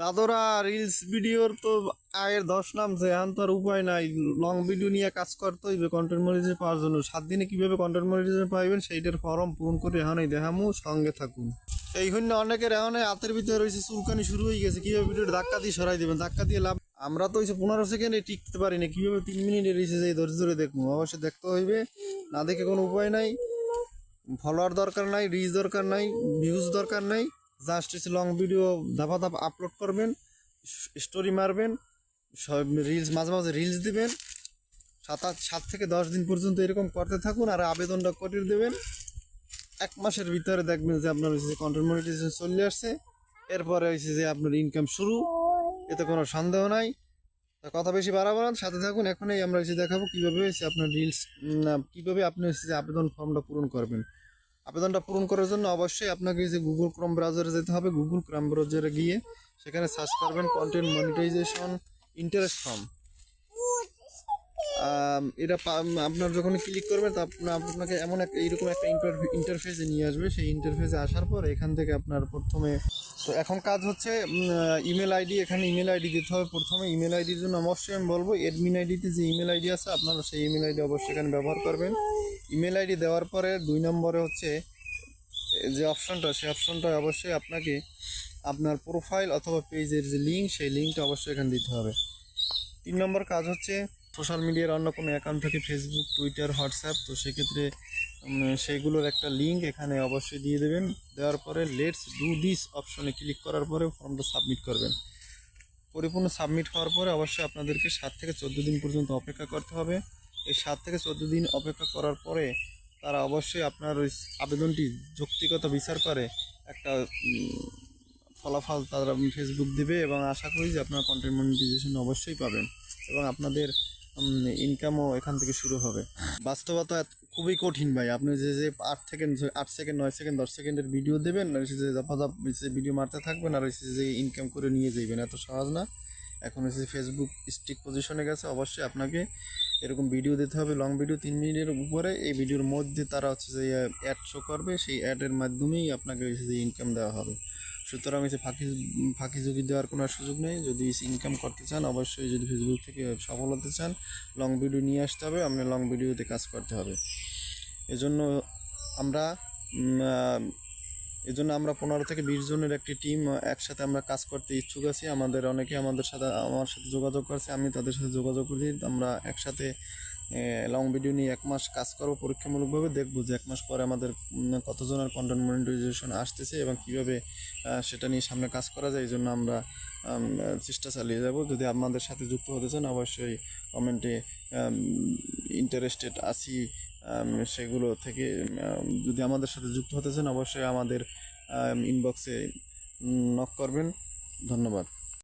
Dadra reels ভিডিওর তো আয়ের দশ নামছে, এখন তো আর উপায় নাই। লং ভিডিও নিয়ে কাজ করতে হইবে কন্টেন্ট মনিটাইজেশন পাওয়ার জন্য। সাত দিনে কীভাবে কন্টেন্ট মনিটাইজেশন পাইবেন, সেইটার ফর্ম পূরণ করে এখনই দেখামু, সঙ্গে থাকুন। এই হন্য অনেকের এখন হাতের ভিতরে রয়েছে, চুলকানি শুরু হয়ে গেছে, কীভাবে ভিডিওটা ধাক্কা দিয়ে সরাই দেবেন? ধাক্কা দিয়ে লাভ আমরা তো হচ্ছে পনেরো সেকেন্ডে টিকতে পারি না কীভাবে তিন মিনিটে রয়েছে যে ধৈর্য ধরে দেখব? অবশ্যই দেখতে হইবে, না দেখে কোনো উপায় নাই। ফলোয়ার দরকার নাই রিচ দরকার নাই ভিউজ দরকার নাই। জাস্ট হচ্ছে লং ভিডিও ধাপা ধাপ আপলোড করবেন স্টোরি মারবেন, সব রিলস মাঝে মাঝে রিলস দিবেন। সাত সাত থেকে দশ দিন পর্যন্ত এরকম করতে থাকুন আর আবেদনটা করিয়ে দেবেন। এক মাসের ভিতরে দেখবেন যে আপনার হচ্ছে কন্টেন্ট মনিটাইজেশন চলে আসছে। এরপরে হচ্ছে যে আপনার ইনকাম শুরু, এতে কোনো সন্দেহ নাই। কথা বেশি বাড়াবো না, সাথে থাকুন। এখনই আমরা হচ্ছে দেখাবো কীভাবে আপনার রিলস কীভাবে আপনি হচ্ছে যে আবেদন ফর্মটা পূরণ করবেন। আবেদনটা পূরণ করার জন্য অবশ্যই আপনাকে যে গুগল ক্রোম ব্রাউজারে যেতে হবে। গুগল ক্রোম ব্রাউজারে গিয়ে সেখানে সার্চ করবেন কন্টেন্ট মনিটাইজেশন ইন্টারেস্ট ফর্ম এটা আপনার যখন ক্লিক করবেন তা আপনা- আপনাকে এমন একটা এইরকম একটা ইন্টারফেসে নিয়ে আসবে। সেই ইন্টারফেসে আসার পর এখান থেকে আপনার প্রথমে, তো এখন কাজ হচ্ছে ইমেল আইডি এখানে ইমেল আইডি দিতে হবে প্রথমে। ইমেল আইডির জন্য অবশ্যই আমি বলব এডমিন আইডিতে যে ইমেল আইডি আছে, আপনারা সেই ইমেল আইডি অবশ্যই এখানে ব্যবহার করবেন। ইমেল আইডি দেওয়ার পরে দুই নম্বরে হচ্ছে যে অপশনটা সেই অপশনটা অবশ্যই আপনাকে আপনার প্রোফাইল অথবা পেজের যে লিঙ্ক, সেই লিঙ্কটা অবশ্যই এখানে দিতে হবে। তিন নম্বর কাজ হচ্ছে, সোশ্যাল মিডিয়ার অন্য কোনো অ্যাকাউন্ট থেকে, ফেসবুক, টুইটার, হোয়াটসঅ্যাপ, তো সেক্ষেত্রে সেইগুলোর একটা লিঙ্ক এখানে অবশ্যই দিয়ে দেবেন। দেওয়ার পরে লেটস ডু দিস অপশনে ক্লিক করার পরে ফর্মটা সাবমিট করবেন। পরিপূর্ণ সাবমিট হওয়ার পরে অবশ্যই আপনাদেরকে সাত থেকে চোদ্দ দিন পর্যন্ত অপেক্ষা করতে হবে। এই সাত থেকে চোদ্দ দিন অপেক্ষা করার পরে তারা অবশ্যই আপনার ওই আবেদনটি যৌক্তিকতা বিচার করে একটা ফলাফল তারা ফেসবুক দেবে এবং আশা করি যে আপনার কন্টেন্ট মনিটাইজেশন অবশ্যই পাবেন এবং আপনাদের ইনকামও এখান থেকে শুরু হবে। বাস্তবতা খুবই কঠিন ভাই। আপনি যে যে আট সেকেন্ড আট সেকেন্ড নয় সেকেন্ড দশ সেকেন্ডের ভিডিও দেবেন, আর যে দফাদফ ভিডিও মারতে থাকবেন, আর হচ্ছে যে ইনকাম করে নিয়ে যাবেন এত সহজ না। এখন হচ্ছে ফেসবুক স্টিক পজিশনে গেছে। অবশ্যই আপনাকে এরকম ভিডিও দিতে হবে লং ভিডিও তিন মিনিটের উপরে এই ভিডিওর মধ্যে তারা হচ্ছে যে অ্যাড শো করবে, সেই অ্যাডের মাধ্যমেই আপনাকে হচ্ছে ইনকাম দেওয়া হবে। সুতরাং হচ্ছে ফাঁকি ফাঁকি ঝুঁকি দেওয়ার কোনো সুযোগ নেই। যদি ইনকাম করতে চান, অবশ্যই যদি ফেসবুক থেকে সফল হতে চান লং ভিডিও নিয়ে আসতে হবে আপনি লং ভিডিওতে কাজ করতে হবে। এজন্য আমরা এজন্য আমরা পনেরো থেকে বিশ জনের একটি টিম একসাথে আমরা কাজ করতে ইচ্ছুক আছি। আমাদের অনেকে আমাদের সাথে, আমার সাথে যোগাযোগ করছে, আমি তাদের সাথে যোগাযোগ করি। আমরা একসাথে লং ভিডিও নিয়ে এক মাস কাজ করব, পরীক্ষামূলকভাবে দেখব যে এক মাস পরে আমাদের কতজনের কন্টেন্ট মনিটাইজেশন আসতেছে এবং কীভাবে সেটা নিয়ে সামনে কাজ করা যায় এই জন্য আমরা চেষ্টা চালিয়ে যাব। যদি আপনাদের সাথে যুক্ত হতে চান, অবশ্যই কমেন্টে ইন্টারেস্টেড আছি সেগুলো থেকে যদি আমাদের সাথে যুক্ত হতে চান অবশ্যই আমাদের ইনবক্সে নক করবেন। ধন্যবাদ।